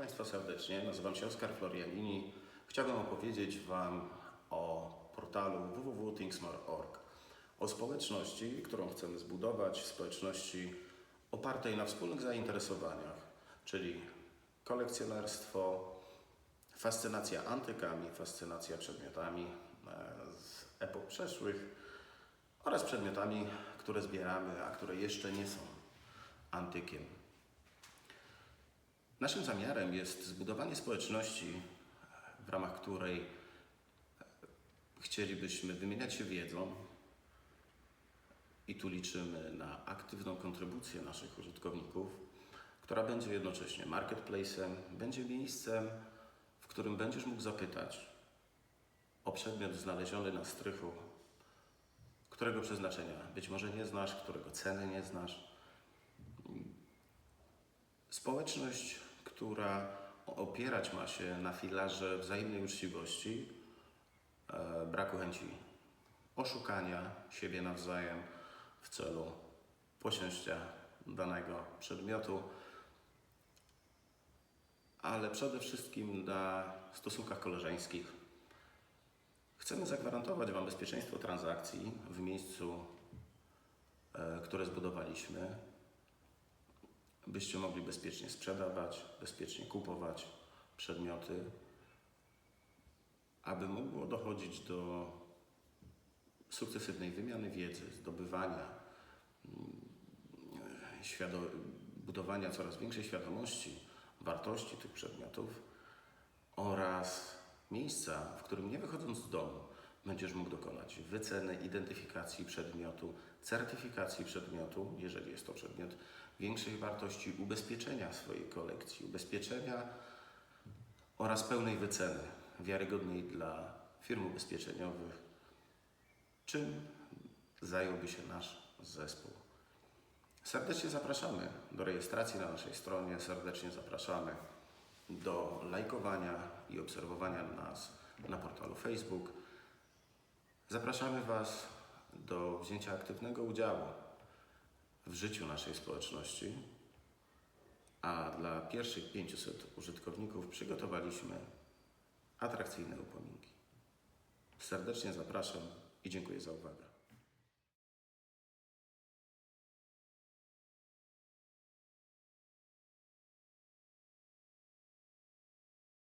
Państwa serdecznie. Nazywam się Oskar Florianini. Chciałbym opowiedzieć Wam o portalu www.thingsmore.org, o społeczności, którą chcemy zbudować, społeczności opartej na wspólnych zainteresowaniach, czyli kolekcjonerstwo, fascynacja antykami, fascynacja przedmiotami e, z epok przeszłych oraz przedmiotami, które zbieramy, a które jeszcze nie są antykiem. Naszym zamiarem jest zbudowanie społeczności, w ramach której chcielibyśmy wymieniać się wiedzą i tu liczymy na aktywną kontrybucję naszych użytkowników, która będzie jednocześnie marketplacem, będzie miejscem, w którym będziesz mógł zapytać o przedmiot znaleziony na strychu, którego przeznaczenia być może nie znasz, którego ceny nie znasz. Społeczność, która opierać ma się na filarze wzajemnej uczciwości, e, braku chęci oszukania siebie nawzajem w celu posięcia danego przedmiotu, ale przede wszystkim na stosunkach koleżeńskich. Chcemy zagwarantować Wam bezpieczeństwo transakcji w miejscu, e, które zbudowaliśmy, byście mogli bezpiecznie sprzedawać, bezpiecznie kupować przedmioty, aby mogło dochodzić do sukcesywnej wymiany wiedzy, zdobywania, mm, budowania coraz większej świadomości wartości tych przedmiotów oraz miejsca, w którym nie wychodząc z domu będziesz mógł dokonać wyceny, identyfikacji przedmiotu, certyfikacji przedmiotu, jeżeli jest to przedmiot większej wartości, ubezpieczenia swojej kolekcji, ubezpieczenia oraz pełnej wyceny, wiarygodnej dla firm ubezpieczeniowych, czym zająłby się nasz zespół. Serdecznie zapraszamy do rejestracji na naszej stronie, serdecznie zapraszamy do lajkowania i obserwowania nas na portalu Facebook. Zapraszamy Was do wzięcia aktywnego udziału w życiu naszej społeczności, a dla pierwszych 500 użytkowników przygotowaliśmy atrakcyjne upominki. Serdecznie zapraszam i dziękuję za uwagę.